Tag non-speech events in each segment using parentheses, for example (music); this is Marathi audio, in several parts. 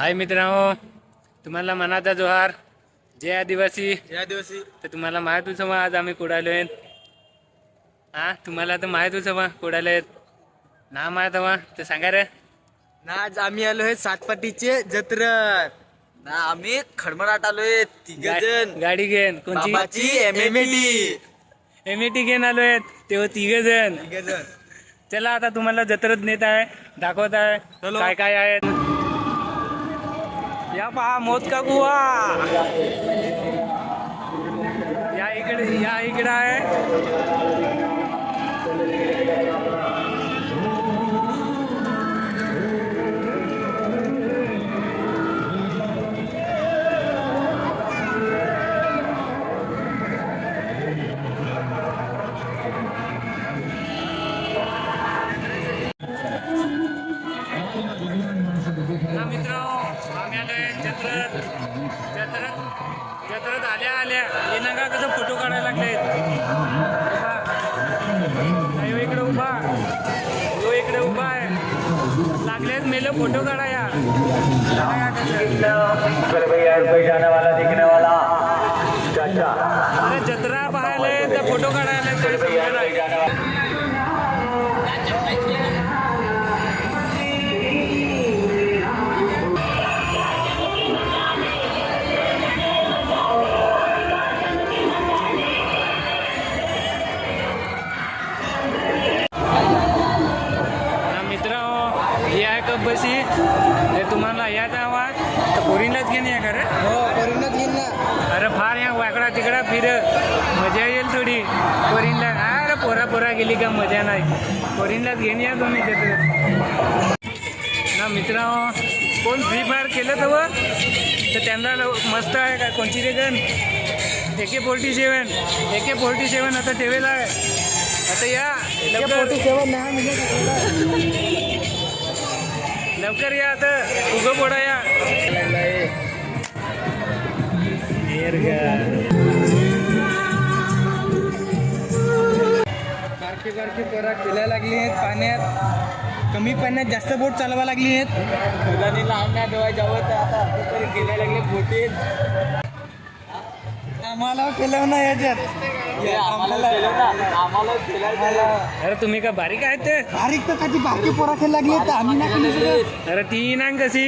हाय मित्रांनो तुम्हाला मनाचा जोहार. जय आदिवासी. या दिवशी तर तुम्हाला माहीत होतं मग आज आम्ही कुडालो आहेत. हा तुम्हाला तर माहीत होतं मग कुडालो आहेत. ना माहीत मग तर सांगा रे. ना आज आम्ही आलोय सातपाटीचे जत्रण. ना आम्ही खडमराट आलोय तिघ गा- जण. गाडी घेन बाबाची एमएमएटी एम घेऊन आलो आहेत तेव्हा तिघ जण. तिघ जण. चला आता तुम्हाला जत्रत नेत आहे दाखवत आहे. काय काय आहे या पहा मोत का या इकडे या इकडे आहे. आम्ही जत्रत जत्रत जत्रत आल्या आल्या. हे कसं फोटो काढायला लागले इकडे उभा. यो इकडे उभा आहे. लागलेत मेलं फोटो काढाया चाचा अरे जत्रा पाहायला तर फोटो काढायला आहे कप बसी ते तुम्हाला या जावा तर पोरींनाच घेणे आहे खरं हो करूनच घेईन ना अरे फार या वाकडा तिकडा फिर. मजा येईल थोडी. पोरींला अरे पोरा पोरा गेली का मजा नाही. पोरींलाच घेऊन या तुम्ही तिथे. ना मित्र कोण फ्री फायर केलं तर वर? तर त्यांना मस्त आहे काय कोणची रे gun A K forty seven A K forty seven आता ठेवेल आहे. आता या लवकर. सेवन नाही आता. उगं पोडा या बारकी बारकी पोरा खेळायला लागली आहेत पाण्यात. कमी पाण्यात जास्त बोट चालवा लागली आहेत. खदानी लहान नाही डोळा जावं तर आता तरी खेळायला लागले बोटीत. आम्हाला केलं ना याच्यात. आम्हाला आम्हाला अरे तुम्ही का बारीक आहेत ते? बारीक तर कधी बारकी पोरा खेळ लागली तर आम्ही नाही केली सगळं. अरे ती ना कशी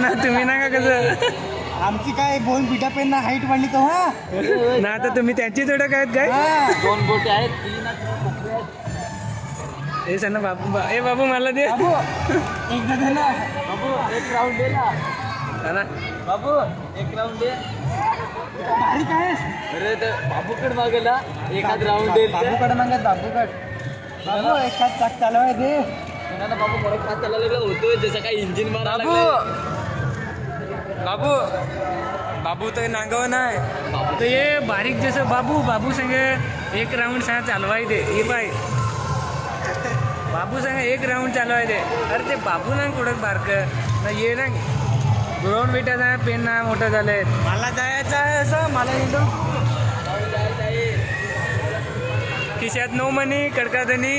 ना तुम्ही ना का कसं? आमची काय बोन पिठा पेन ना हाईट वाढली तर हा? ना आता तुम्ही त्यांची थोडं काय? काय दोन बोटे आहेत हे सांग ना बाबू बा- ए बाबू मला दे. बाबू एकदा ना. बाबू एक राऊंड दे ना. हा ना बाबू एक राऊंड दे. अरे तर बाबूकड मागेला एखाद राऊंड दे बाबूकड मागत बाबूकड. बाबू एखाद चाक चालवाय दे. बाबू बरोबर हात चालायला लागला? होतोय जसं काही इंजिन मारा बाबू! बाबू! बाबू तर नांगव नाही तर ये बारीक जसं बाबू बाबू संगे एक राऊंड सांग चालवाय दे. हे पाय बाबू संग एक राऊंड चालवाय दे. अरे ते बाबू ना कुठं बारक? ना ये ना ग्राउंड बेटा पेन ना मोठं झालंय मला जायचं आहे असं मला इंडो खिशात नो मनी कडकादनी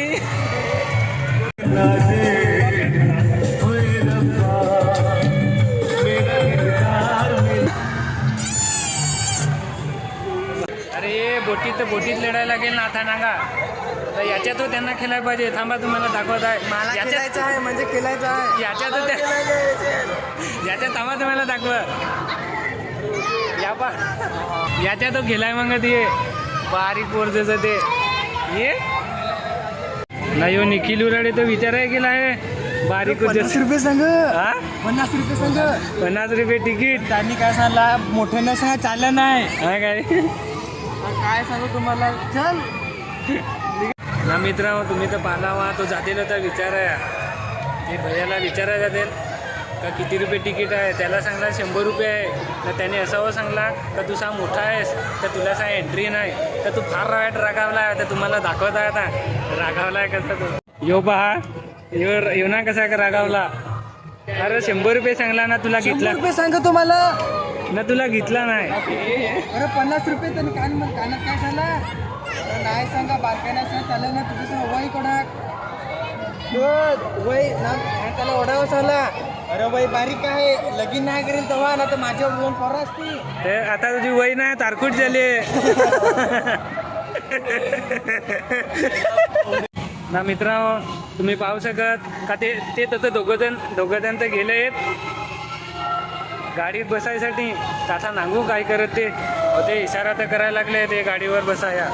अरे बोटीत बोटीत लढायला लागेल ना आता नागा. तर याच्यात त्यांना खेळायला पाहिजे. थांबा तुम्हाला दाखवत आहे. याच्यात म्हणजे खेळायचं आहे. याच्यात याच्यात. थांबा तुम्हाला दाखव. या पा याच्यात तो गेलाय मग ते बारीक पोरचं ते. ये. नाही हो निखिल उराडे तो विचार आहे केला आहे बारीक पन्नास रुपये सांग हा? पन्नास रुपये सांग पन्नास रुपये तिकीट. त्यांनी काय सांगला? मोठ्यानं सांगा चाललं नाही. हा काय? काय सांगू तुम्हाला? चल. ना मित्र तुम्ही तर पाहिला वा तो जातील तर विचार. आहे ते भैयाला विचारायला जातील. का किती रुपये तिकीट आहे? त्याला सांगला शंभर रुपये आहे. तर त्याने असावं सांगला का तू सांग मोठा आहेस. तर तुला सांग एंट्री नाही. तर तू फार वाईट रागावला आहे. तर तुम्हाला दाखवत आहे आता. रागावला आहे कसा तो? यो पहा. यो यो ना कसा का रागावला. अरे शंभर रुपये सांगला ना तुला घेतला. रुपये सांग तुम्हाला. ना तुला घेतला नाही. अरे पन्नास रुपये त्यांनी कान कानात काय झाला? नाही सांगा बारकायला सांग चालेल ना तुझं सांग वय कडक वय ना त्याला ओढावं सांगला अरे बाई बारीक आहे लगीन नाही करेल तेव्हा ना तर माझ्या दोन पोरं असती ते आता तुझी वय नाही तारकूट झाली. ना मित्र तुम्ही पाहू शकत का ते ते तसं दोघं जण दोघं जण तर गेले आहेत. गाडीत बसायसाठी आता नांगू काय करत ते? ते इशारा तर करायला लागले ते गाडीवर बसाया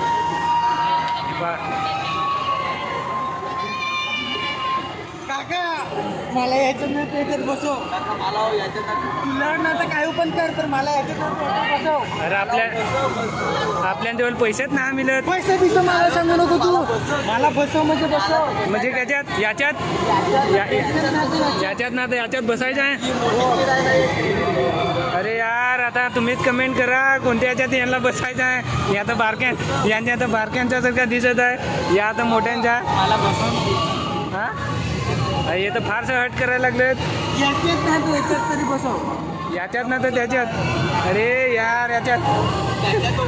काका मला याच्यात नाही त्याच्यात बसव. तुला ना तर काय पण कर तर मला याच्यात बसव. अरे आपल्या आपल्याजवळ पैसेच नाही मिळत. पैसे बिसे मला सांगू नको तू. मला बसव म्हणजे बसव. म्हणजे त्याच्यात याच्यात याच्यात ना तर याच्यात बसायचं आहे. अरे यार. आता तुम्हीच कमेंट करा कोणत्या याच्यात यांना बसायचं आहे? या तर बारक्या यांच्या तर बारक्यांच्या सारखं दिसत आहे. या तर मोठ्यांच्या. हा? अरे हे तर फारसं हट करायला लागलेत. याच्यात नाही तर याच्यात तरी बसव. याच्यात ना तर त्याच्यात. अरे यार याच्यात. तू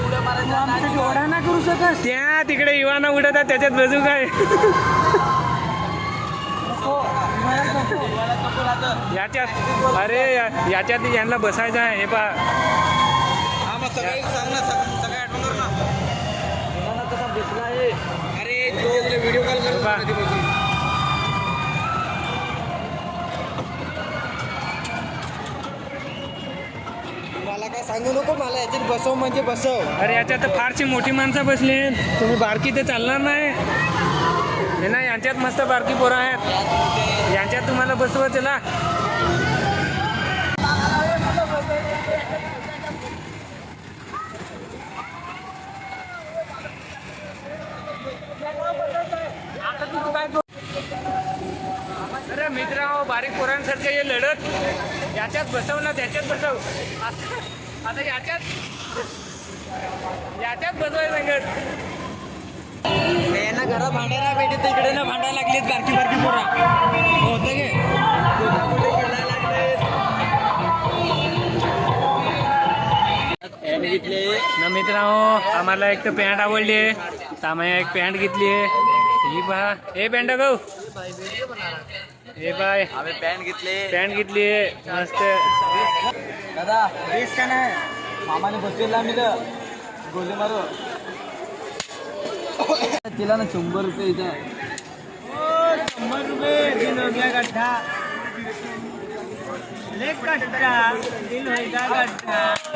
आमच्यासाठी ओढा ना करू शकस त्या तिकडे इवाना उडत आहे त्याच्यात बसू काय? (laughs) याच्यात अरे याच्यात यांना बसायचं आहे हे पा अरे जो व्हिडिओ कॉल कर. मला काय सांगू नको मला याच्यात बसव म्हणजे बसव. अरे याच्यात तर फारशी मोठी माणसं बसली तुम्ही बारकी तर चालणार नाही. हे ना यांच्यात मस्त बारकी पोरं आहेत. यांच्यात तुम्हाला बसवा चला अरे मित्र हो, बारीक पोरांसारखं हे लढत. याच्यात बसव ना त्याच्यात बसव. आता- आता याच्यात याच्यात बसवाय सांगत. यांना घरात भांडे नाही भेटत इकडे ना भांडायला लागलीत बारकी बारकी पोरा. होतं गे ना मित्रांनो आम्हाला एक तर पॅन्ट आवडली. आहे आम्ही एक पॅन्ट घेतली. आहे ही पहा. हे पॅन्ट गो हे पाय आम्ही पॅन्ट घेतले. पॅन्ट घेतली. आहे मस्त. दादा ड्रेस का नाही? मामाने बसलेला आम्ही तर गोले मारो. तिला ना शंभर रुपये इथं शंभर रुपये दिल हो गया गड्ढा लेक गड्ढा दिल होएगा गड्ढा